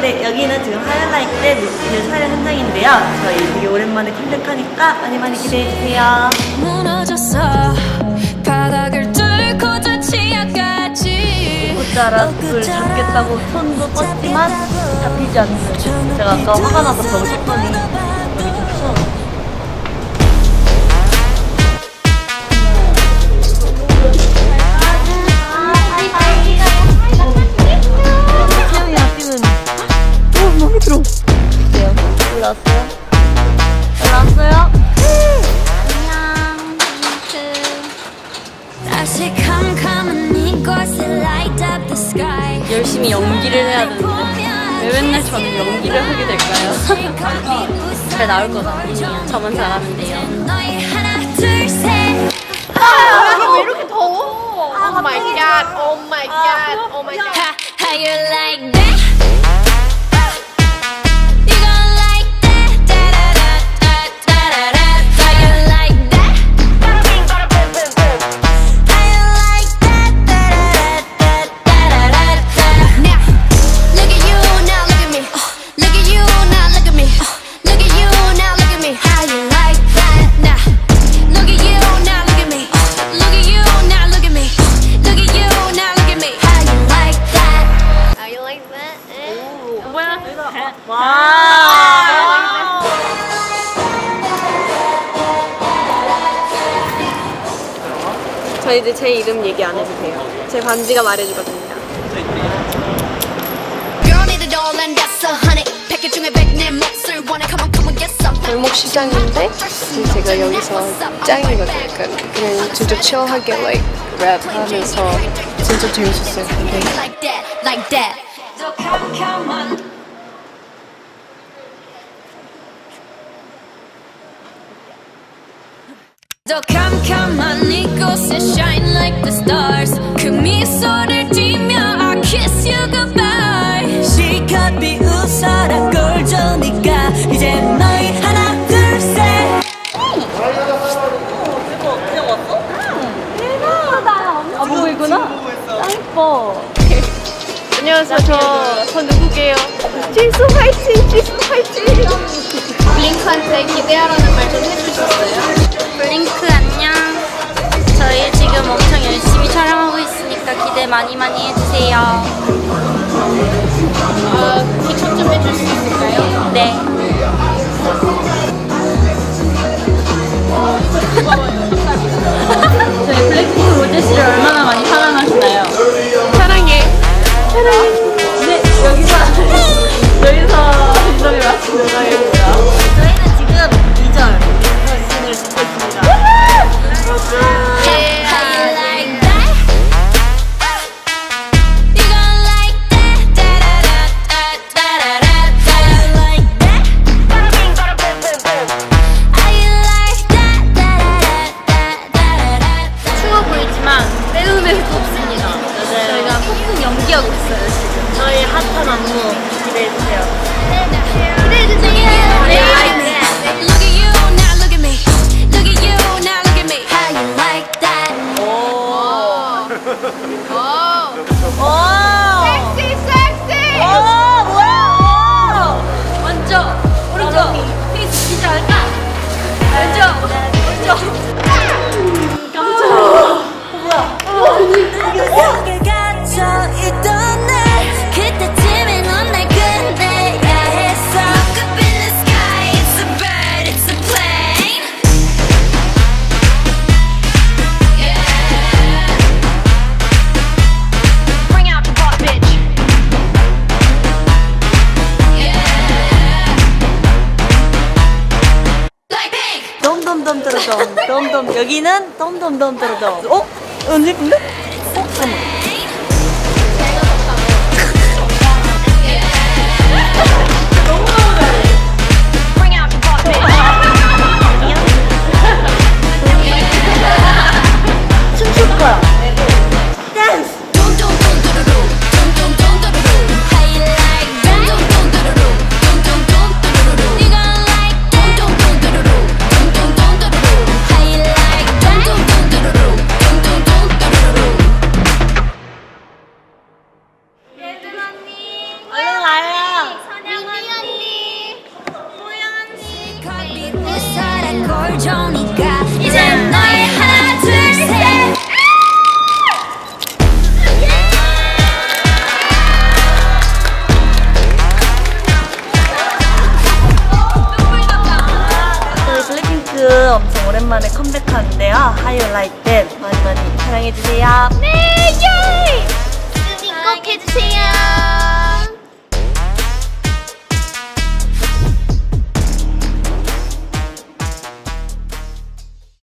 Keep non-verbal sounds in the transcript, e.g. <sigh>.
네, 여기는 지금 하이라이트 뮤직비디오 촬영 현장인데요. 저희 되게 오랜만에 컴백하니까 많이 많이 기대해주세요. 무너졌어 바닥을 뚫고 저 치아까지 꽃자라 불 잡겠다고 손도 뻗지만 잡히지 않는 제가 아까 화가 나서 벽을 쳤더니 들어 어때요? 올라왔어요? 올라왔어요? 안녕 다시 캄캄한 이곳에 light up the sky 열심히 연기를 해야 되는데 왜 맨날 저는 연기를 하게 될까요? <laughs> 잘 나올 거잖아요. 저만 잘하는데요. 너희 하나 둘셋 Oh my god, oh my god, oh my god. How you like 저 이제 제 이름 얘기 안 해도 돼요. 제 반지가 말해주거든요. 골목 시장인데 지금 제가 여기서 짱이거든요. 그냥 진짜 치어하게 like 랩하면서 진짜 재밌었어요. 근데 like the stars 그 미소를 띠며 I kiss you goodbye 실컷 비웃어라 꼴 좋으니까 이제 너희 하나 둘셋 아, 보이구나? 짱 이뻐. 안녕하세요. 저, 저 누구게요? 지수 화이팅! 지수 화이팅! 블링크한테 기대하라는 말 좀 해주셨어요? 블링크 기대 많이 많이 해주세요. 어, 기초 좀 해줄 수 있을까요? 네. 저희 너무 기대해주세요. 기대해주세요. 기대해주세요. 깜짝. 어 뭐야? 어 언니 이겼어? 덤덤덤 떨어덤 덤덤 여기는 덤덤덤 떨어덤 어? 언제 근데? 어? 잠깐만 그저 슬리핑크 네, 엄청 오랜만에 컴백하는데요. 하이 올라이트 많이 많이 사랑해주세요. 네 예이